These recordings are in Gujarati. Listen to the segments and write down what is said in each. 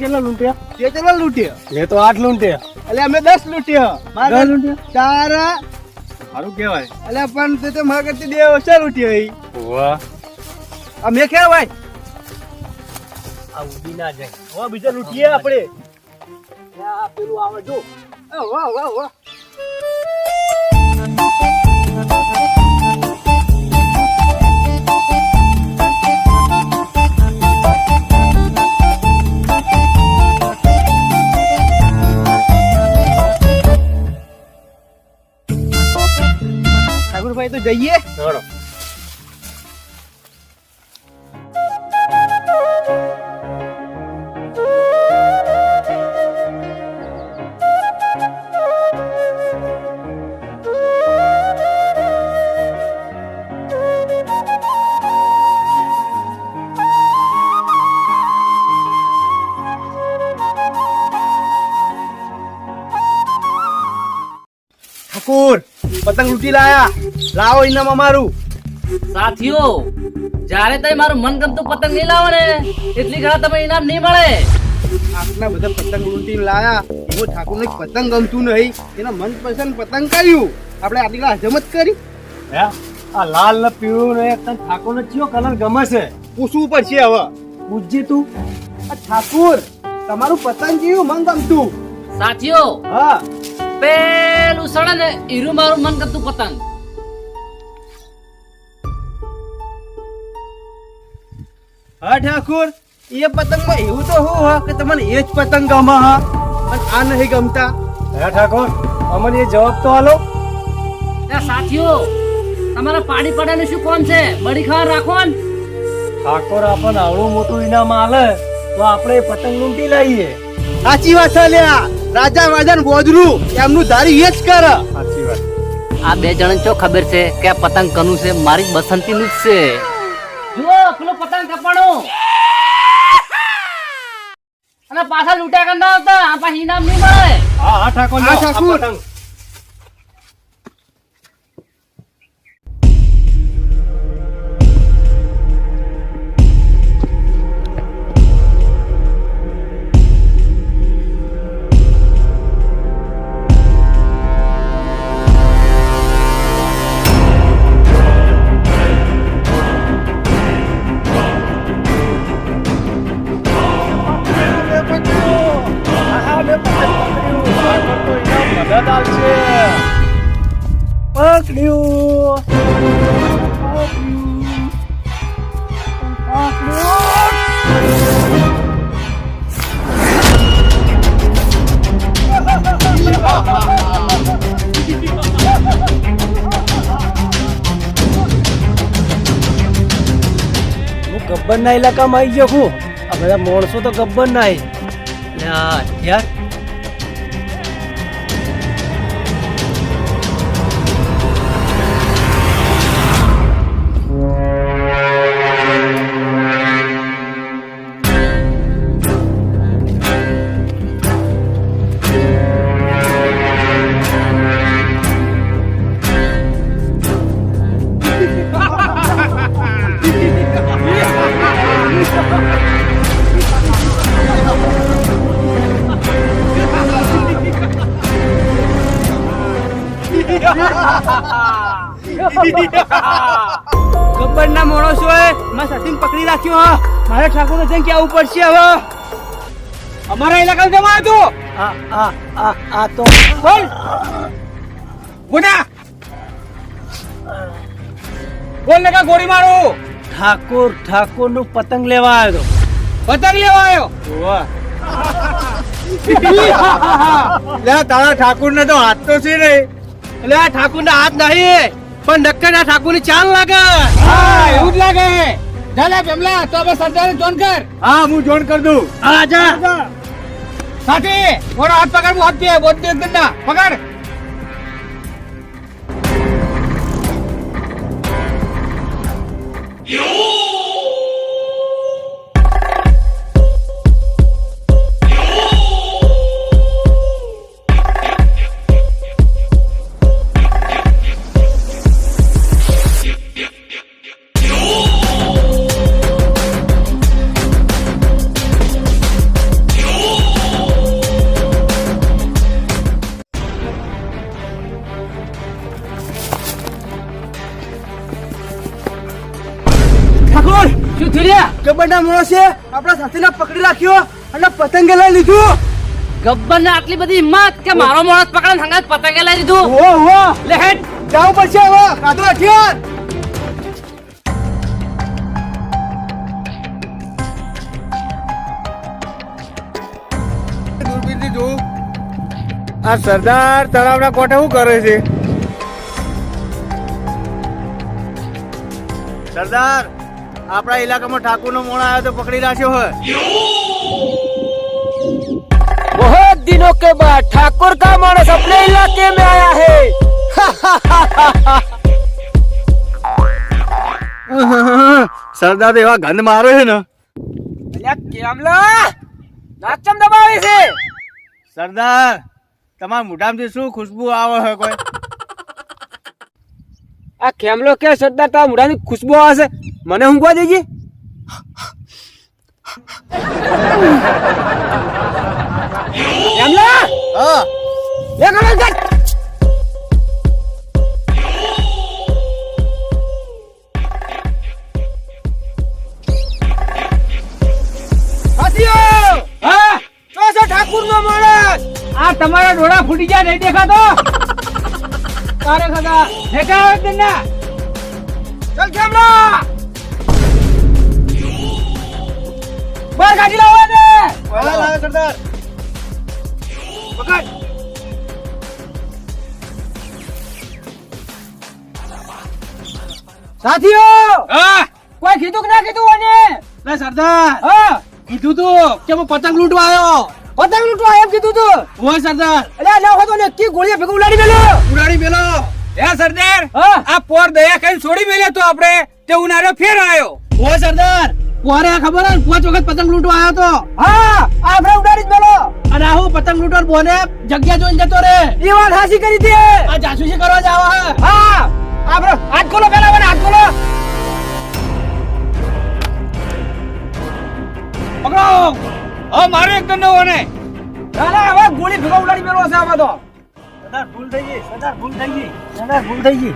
કેટલા લૂંટ્યા? તે ચલો લૂંટ્યો? એ તો આઠ લૂંટ્યા. એટલે અમે દસ લૂંટ્યો. મારા લૂંટ્યા? સારું કહેવાય. એટલે પણ તે તો મારા કરતી બે ઓછા લૂંટ્યા વાહ. અમે ભાઈ? આ ઉડી ના જાય. હવે બીજા લૂંટીએ આપણે. પેલું આવે જો. વાહ વાહ વાહ. ઠાકુરભાઈ તો ઠાકુર પતંગ લૂટી લાયા. લાવો ઇનામ અમારું. સાથીઓ જ્યારે તમે મારું મનગમતું પતંગ નહીં લાવો ને એટલી ઘણા તમે ઇનામ નહીં મળે. આટલા બધા પતંગ લૂંટી લાયા. એવો ઠાકુર ને પતંગ ગમતું નહીં. એના મનપસંદ પતંગ કર્યું આપણે આટલી ઘણા હજમત કરી. હે આ લાલ ને પીળું ને તને ઠાકોર ને કયો કલર ગમે છે? પૂછવું પડશે હવે. પૂછજે તું. આ ઠાકુર તમારું પતંગ જેવું મન ગમતું સાથીઓ હા. પેલું સડે ને હીરું મારું પતંગ હા ઠાકુર એ પતંગમાં એવું તો હું હા કે તમને એ જ પતંગ ગમા હા પણ આ નહીં ગમતા હા ઠાકોર અમને એ જવાબ તો આલો એ સાથીઓ તમારા પાડી પાડાનું શું કોણ છે બળી ખાવા રાખો ને ઠાકોર આપણને આવડું મોટું ઇનામ આલે તો આપણે પતંગ લૂંટી લઈએ સાચી વાત છે લ્યા રાજા વાજા બોદરું એમનું ધારી એ જ કર. સાચી વાત. આ બે જણ ચો ખબર છે કે આ પતંગ કનું છે? મારી બસંતી નું જ છે. જુઓ પેલો પતંગ કપાણો. અને પાછા લૂંટ્યા કરતા આવતા આ પાછી ઇનામ નહીં મળે. હા હા ઠાકોર હા, આ ઠાકોર. પતંગ. આલશે. પકડ્યું. હું ગબ્બરના ઇલાકામાં આવી ગયો છું આ બધા માણસો તો ગબ્બર ના એટલે ગબ્બર ના માણસો એ? મેં સચિન પકડી રાખ્યો હા. મારે ઠાકોર જઈને કેવું પડશે હવે? અમારા ઇલાકા જમા હતું આ આ આ આ તો બોલ! ગુના! બોલ ને કા ગોળી મારું? ઠાકોર ઠાકોરનું પતંગ લેવા આવ્યો પતંગ લેવા આવ્યો? લે તારા ઠાકુર ને તો હાથ તો છે નહીં. એટલે આ ઠાકુર ના હાથ નહીં. પણ નક્કર આ ઠાકોરની ચાલ લાગે. હા એવું જ લાગે. ચાલે પેમલા તો હવે સરદાર જોન કર. હા હું જોન કર દઉં. હા જા. સાથી મોરો હાથ પકડ હાથ દે બોટ દે પકડ. યો ગબ્બરના છે. આપણા સાથીને પકડી રાખ્યો અને પતંગે લઈ લીધું. ગબ્બર ને આટલી બધી હિંમત કે મારો માણસ પકડે સંગાત પતંગે લઈ લીધું? હો હો. લે હેડ. જાવ પડશે હવે. કાઢો હથિયાર આ સરદાર તળાવના કોઠે શું કરે છે? સરદાર! આપણા ઇલાકામાં ઠાકોરનો મોણ આવ્યો તો પકડી રાખ્યો હોય. બહોત દિનો કે બાદ ઠાકોર કા માણસ અપને ઇલાકે મે આયા હે સરદાર તો એવા ગંધ મારે છે ને અલ્યા કેમલા નાચમ દબાવે છે સરદાર તમારા મોઢામાંથી શું ખુશ્બુ આવે છે કોઈ આ કેમલો કે સરદાર તારા મોઢાની ખુશ્બુ આવે છે? મને ઊંઘવા દેજે. કેમલા? હા. લે કમલ આ તમારા ડોળા ફૂટી જાય નહીં દેખાતો? તારે ખદા હેઠા આવે ના ચાલ કેમલા બહાર કાઢી લાવો ને સરદાર. પકડ. સાથીઓ હા. કોઈ કીધું કે ના કીધું અને સરદાર. હા. કીધું તું કે હું પતંગ લૂંટવા આવ્યો. પતંગ લૂંટવા એમ કીધું તું. હોય સરદાર. અલ્યા ના હોય તો ને કી ગોળીએ ભેગું ઉડાડી મેલો. ઉડાડી મેલો. હે સરદાર આ પોર દયા કઈ છોડી મેલ્યો તો આપણે તે ઉનાળો ફેર આવ્યો હોય સરદાર પોરે ખબર હે પાંચ વખત પતંગ લૂંટવા આવ્યો તો. હા. આપણે ઉડાડી જ મેલો. અને આહુ પતંગ લૂંટવા બોને જગ્યા જોઈને જતો રે એ વાત હાસી કરી દે. આ જાસૂસી કરવા જાવ હે. હા. આપણે હાથ ખોલો પેલા મને હાથ હવે નો અને દાદા હવે ગોળી ભેગો ઉડાડી મેલો છે આમાં તો. સરદાર ભૂલ થઈ ગઈ સરદાર ભૂલ થઈ ગઈ સરદાર ભૂલ થઈ ગઈ.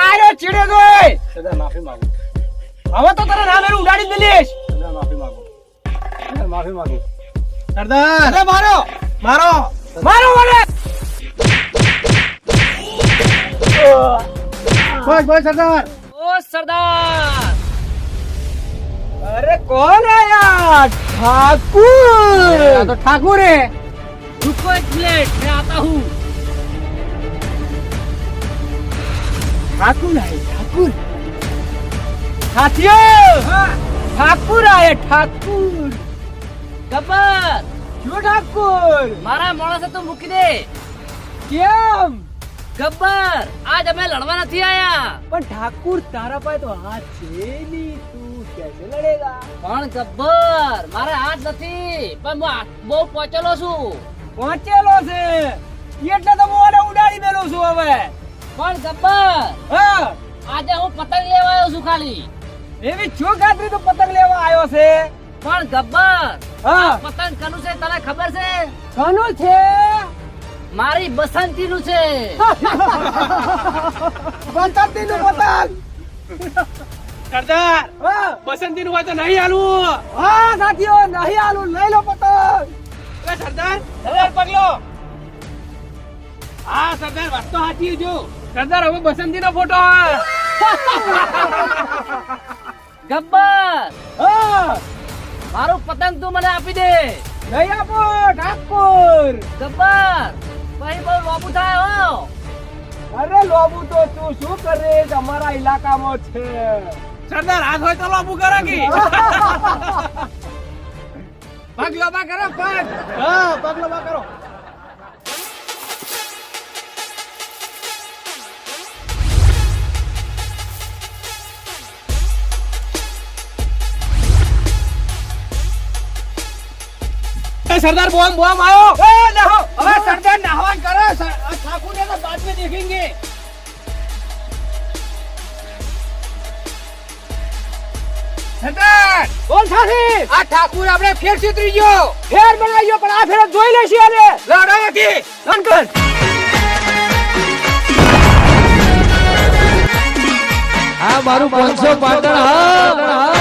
આયો ચીડે ગઈ. સરદાર માફી માંગુ. હવે તો તને નામ ઉડાડી જ સરદાર માફી માંગુ. સરદાર માફી માંગુ. સરદાર મારો. મારો. મારો મને બસ બસ સરદાર ઓ સરદાર અરે કોણ આયા ઠાકુર આ તો ઠાકુર હે रुको एक मिनट मैं आता हूँ ઠાકુર આયે ઠાકુર સાથીઓ ઠાકુર આયે ઠાકુર ગબ્બર જો ઠાકુર મારા માણસે તું મૂકી દે કેમ ગબ્બર આજ અમે લડવા નથી આયા. પણ ઠાકુર તારા પાસે તો હાથ છે નહીં. તું કેસે લડેગા પણ ગબ્બર મારે હાથ નથી. પણ હું બહુ પહોંચેલો છું. પહોંચેલો છે? એટલે તો હું આને ઉડાડી મેલો છું હવે. પણ ગબ્બર હા. આજે હું પતંગ લેવા આવ્યો છું ખાલી. એવી છો ખાતરી તો પતંગ લેવા આવ્યો છે? પણ ગબ્બર હા. પતંગ કનું છે તને ખબર છે? કનું છે? મારી બસંતી નું છે. બસંતી નું પતંગ. સરદાર બસંતી નું હોય નહીં આલું હા સાથીઓ નહીં આલું લઈ લો પતંગ. સરદાર સરદાર પગલો. હા સરદાર વાત તો સાચી જો. સરદાર હવે બસંતી નો ફોટો ગબ્બર. હા. મારું પતંગ તું મને આપી દે. નહીં આપો ઠાકોર ગબ્બર. પછી બહુ લોબુ થાય હો. અરે લોબુ તો તું શું કરે? અમારા ઇલાકામાં છે. સરદાર હાથ હોય તો લોબુ કરે કે? પગ લોબા કરો પગ હા પગ લોબા કરો. ઓય સરદાર બોમ બોમ આયો એ નાહો. હવે સરદાર નાહવાન કરો. ઠાકુર ને તો બાદ મેં દેખેંગે સરદાર! બોલ સાથી. આ ઠાકુર આપણે ફેર સુતરી ગયો. ફેર બનાવ્યો પણ આ ફેર જોઈ લેશી અને લડાવાથી અંકલ આ મારું પાંચસો પાટણ હા.